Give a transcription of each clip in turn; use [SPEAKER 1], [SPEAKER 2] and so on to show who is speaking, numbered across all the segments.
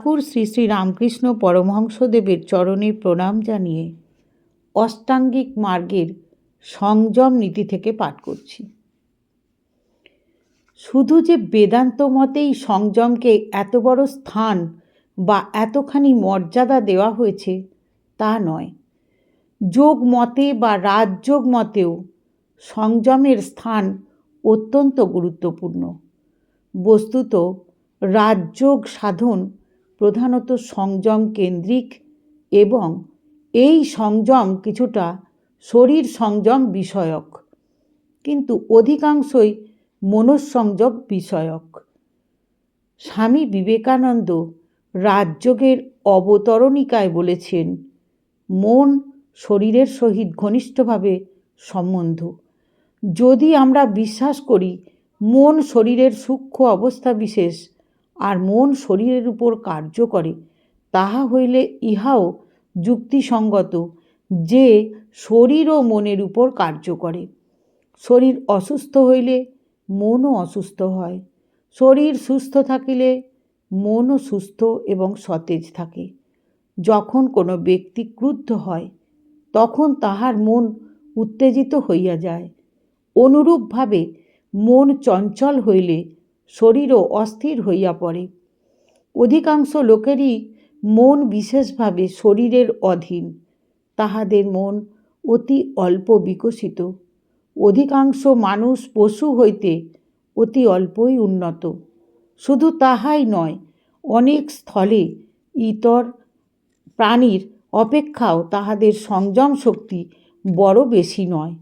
[SPEAKER 1] ঠাকুর শ্রী শ্রী রামকৃষ্ণ পরমহংসদেবের চরণে প্রণাম জানিয়ে অষ্টাঙ্গিক মার্গের সংযম নীতি থেকে পাঠ করছি। শুধু যে বেদান্ত মতেই সংযমকে এত বড় স্থান বা এতখানি মর্যাদা দেওয়া হয়েছে তা নয়। যোগ মতে বা রাজযোগ মতেও সংযমের স্থান অত্যন্ত গুরুত্বপূর্ণ। বস্তুত রাজযোগ সাধন প্রধানত সংযম কেন্দ্রিক এবং এই সংযম কিছুটা শরীর সংযম বিষয়ক, কিন্তু অধিকাংশই মনঃসংযম বিষয়ক। স্বামী বিবেকানন্দ রাজযোগের অবতরণিকায় বলেছেন, মন শরীরের সহিত ঘনিষ্ঠভাবে সম্বন্ধ। যদি আমরা বিশ্বাস করি মন শরীরের সূক্ষ্ম অবস্থা বিশেষ আর মন শরীরের উপর কার্য করে, তাহা হইলে ইহাও যুক্তিসঙ্গত যে শরীর ও মনের উপর কার্য করে। শরীর অসুস্থ হইলে মনও অসুস্থ হয়। শরীর সুস্থ থাকিলে মনও সুস্থ এবং সতেজ থাকে। যখন কোনো ব্যক্তি ক্রুদ্ধ হয়, তখন তাহার মন উত্তেজিত হইয়া যায়। অনুরূপভাবে মন চঞ্চল হইলে শরীরও অস্থির হইয়া পড়ে। অধিকাংশ লোকেরই মন বিশেষভাবে শরীরের অধীন। তাহাদের মন অতি অল্প বিকশিত। অধিকাংশ মানুষ পশু হইতে অতি অল্পই উন্নত। শুধু তাহাই নয়, অনেক স্থলে ইতর প্রাণীর অপেক্ষাও তাহাদের সংযম শক্তি বড় বেশি নয়।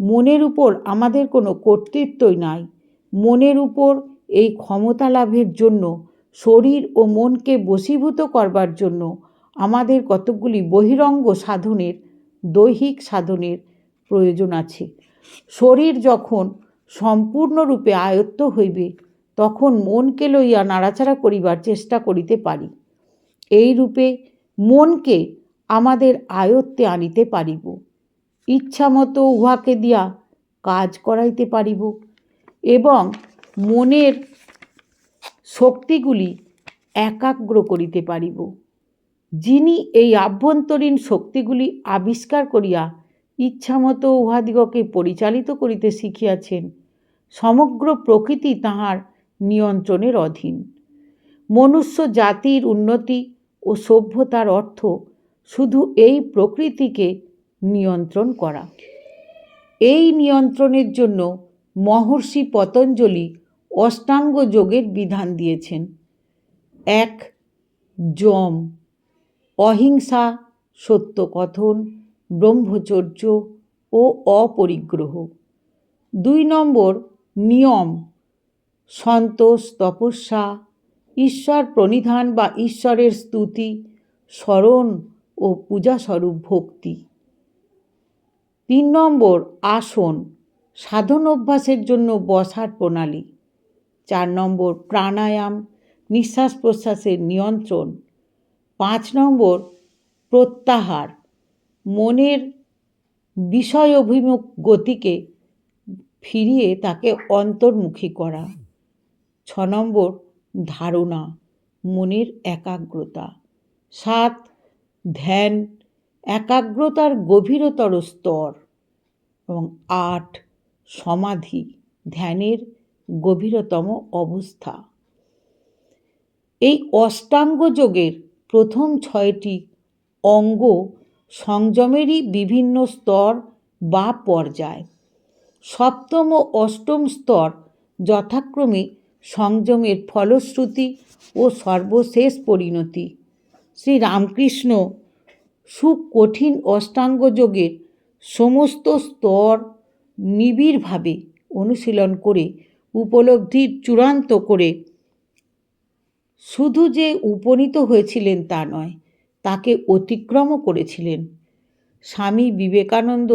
[SPEAKER 1] মনের উপর আমাদের কোনো কর্তৃত্বই নাই। মনের উপর এই ক্ষমতা লাভের জন্য, শরীর ও মনকে বশীভূত করবার জন্য আমাদের কতকগুলি বহিরঙ্গ সাধনের, দৈহিক সাধনের প্রয়োজন আছে। শরীর যখন সম্পূর্ণরূপে আয়ত্ত হইবে, তখন মনকে লইয়া নাড়াচাড়া করিবার চেষ্টা করিতে পারি। এই রূপে মনকে আমাদের আয়ত্তে আনিতে পারিব। ইচ্ছামতো উহাকে দিয়া কাজ করাইতে পারিব এবং মনের শক্তিগুলি একাগ্র করিতে পারিব। যিনি এই আভ্যন্তরীণ শক্তিগুলি আবিষ্কার করিয়া ইচ্ছামতো উহাদিগকে পরিচালিত করিতে শিখিয়াছেন, সমগ্র প্রকৃতি তাহার নিয়ন্ত্রণের অধীন। মনুষ্য জাতির উন্নতি ও সভ্যতার অর্থ শুধু এই প্রকৃতিকে নিয়ন্ত্রণ করা। এই নিয়ন্ত্রণের জন্য মহর্ষি পতঞ্জলি অষ্টাঙ্গ যোগের বিধান দিয়েছেন। এক, যম। অহিংসা সত্য কথন ব্রহ্মচর্য ও অপরিগ্রহ। দুই নম্বর, নিয়ম। সন্তোষ, তপস্যা, ঈশ্বর প্রণিধান বা ঈশ্বরের স্তুতি, স্মরণ ও পূজাস্বরূপ ভক্তি। তিন নম্বর, আসন। সাধন অভ্যাসের জন্য বসার প্রণালী। চার নম্বর প্রাণায়াম, নিঃশ্বাস প্রশ্বাসের নিয়ন্ত্রণ, পাঁচ নম্বর প্রত্যাহার, মনের বিষয় অভিমুখ গতিকে ফিরিয়ে তাকে অন্তর্মুখী করা, ছ নম্বর ধারণা, মনের একাগ্রতা, সাত ধ্যান, একাগ্রতার গভীরতর স্তর এবং আট সমাধি, ধ্যানের গভীরতম অবস্থা। এই অষ্টাঙ্গ যোগের প্রথম ছয়টি অঙ্গ সংযমেরই বিভিন্ন স্তর বা পর্যায়। সপ্তম ও অষ্টম স্তর যথাক্রমে সংযমের ফলশ্রুতি ও সর্বশেষ পরিণতি। শ্রী রামকৃষ্ণ সুকঠিন অষ্টাঙ্গ যোগের সমস্ত স্তর নিবিড়ভাবে অনুশীলন করে উপলব্ধির চূড়ান্ত করে। শুধু যে উপনীত হয়েছিলেন তা নয়, তাকে অতিক্রমও করেছিলেন। স্বামী বিবেকানন্দ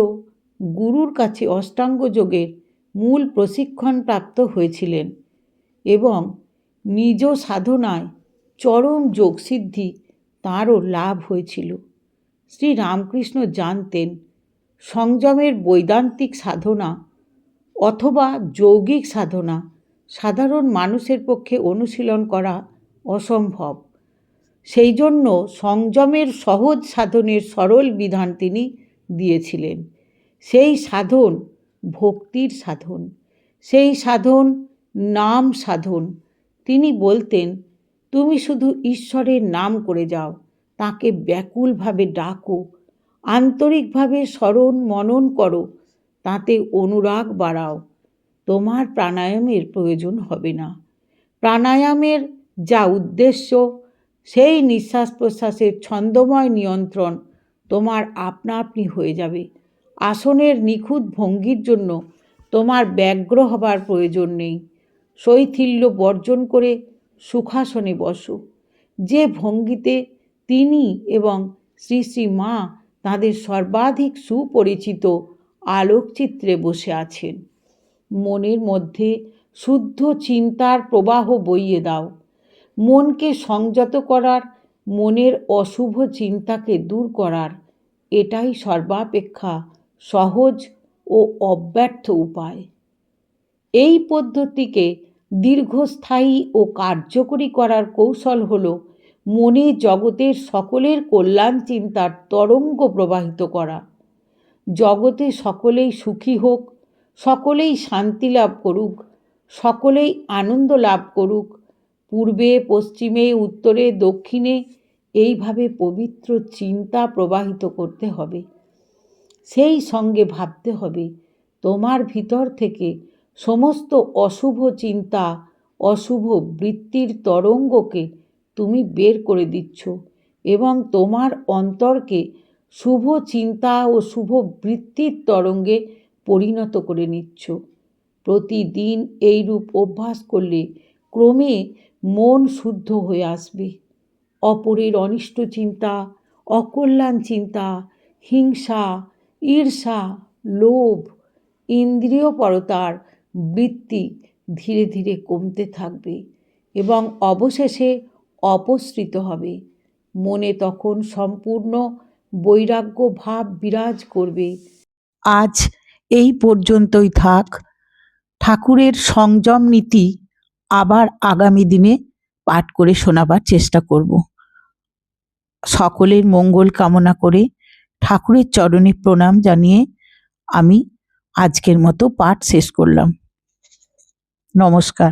[SPEAKER 1] গুরুর কাছে অষ্টাঙ্গ যোগের মূল প্রশিক্ষণ প্রাপ্ত হয়েছিলেন এবং নিজ সাধনায় চরম যোগসিদ্ধি তাঁরও লাভ হয়েছিল। শ্রী রামকৃষ্ণ জানতেন, সংযমের বৈদান্তিক সাধনা অথবা যৌগিক সাধনা সাধারণ মানুষের পক্ষে অনুশীলন করা অসম্ভব। সেই জন্য সংযমের সহজ সাধনের সরল বিধান তিনি দিয়েছিলেন। সেই সাধন ভক্তির সাধন, সেই সাধন নাম সাধন। তিনি বলতেন, তুমি শুধু ঈশ্বরের নাম করে যাও, তাকে ব্যাকুলভাবে ডাকো, আন্তরিকভাবে স্মরণ মনন করো তাতে অনুরাগ বাড়াও। তোমার প্রাণায়ামের প্রয়োজন হবে না। প্রাণায়ামের যা উদ্দেশ্য, সেই নিঃশ্বাস প্রশ্বাসের ছন্দময় নিয়ন্ত্রণ তোমার আপনা আপনি হয়ে যাবে। আসনের নিখুঁত ভঙ্গির জন্য তোমার ব্যগ্র হবার প্রয়োজন নেই। শৈথিল্য বর্জন করে সুখাসনে বসো। যে ভঙ্গিতে তিনি এবং শ্রী শ্রী মা তাদের সর্বাধিক সুপরিচিত আলোকচিত্রে বসে আছেন। মনের মধ্যে শুদ্ধ চিন্তার প্রবাহ বইয়ে দাও। মনকে সংযত করার, মনের অশুভ চিন্তাকে দূর করার, এটাই সর্বাপেক্ষা সহজ ও অব্যর্থ উপায়। এই পদ্ধতিকে দীর্ঘস্থায়ী ও কার্যকরী করার কৌশল হল মনে জগতের সকলের কল্যাণ চিন্তার তরঙ্গ প্রবাহিত করা। জগতে সকলেই সুখী হোক, সকলেই শান্তি লাভ করুক, সকলেই আনন্দ লাভ করুক, পূর্বে, পশ্চিমে, উত্তরে, দক্ষিণে, এইভাবে পবিত্র চিন্তা প্রবাহিত করতে হবে। সেই সঙ্গে ভাবতে হবে, তোমার ভিতর থেকে সমস্ত অশুভ চিন্তা, অশুভ বৃত্তির তরঙ্গকে তুমি বের করে দিচ্ছ এবং তোমার অন্তরকে শুভ চিন্তা ও শুভ বৃত্তির তরঙ্গে পরিণত করে নিচ্ছ। প্রতিদিন এইরূপ অভ্যাস করলে ক্রমে মন শুদ্ধ হয়ে আসবে। অপরের অনিষ্ট চিন্তা, অকল্যাণ চিন্তা, হিংসা, ঈর্ষা, লোভ, ইন্দ্রিয়পরতার বৃত্তি ধীরে ধীরে কমতে থাকবে এবং অবশেষে অপসৃত হবে। মনে তখন সম্পূর্ণ বৈরাগ্য ভাব বিরাজ করবে। আজ এই পর্যন্তই থাক। ঠাকুরের সংযম নীতি আবার আগামী দিনে পাঠ করে শোনাবার চেষ্টা করব। সকলের মঙ্গল কামনা করে ঠাকুরের চরণে প্রণাম জানিয়ে আমি আজকের মতো পাঠ শেষ করলাম। নমস্কার।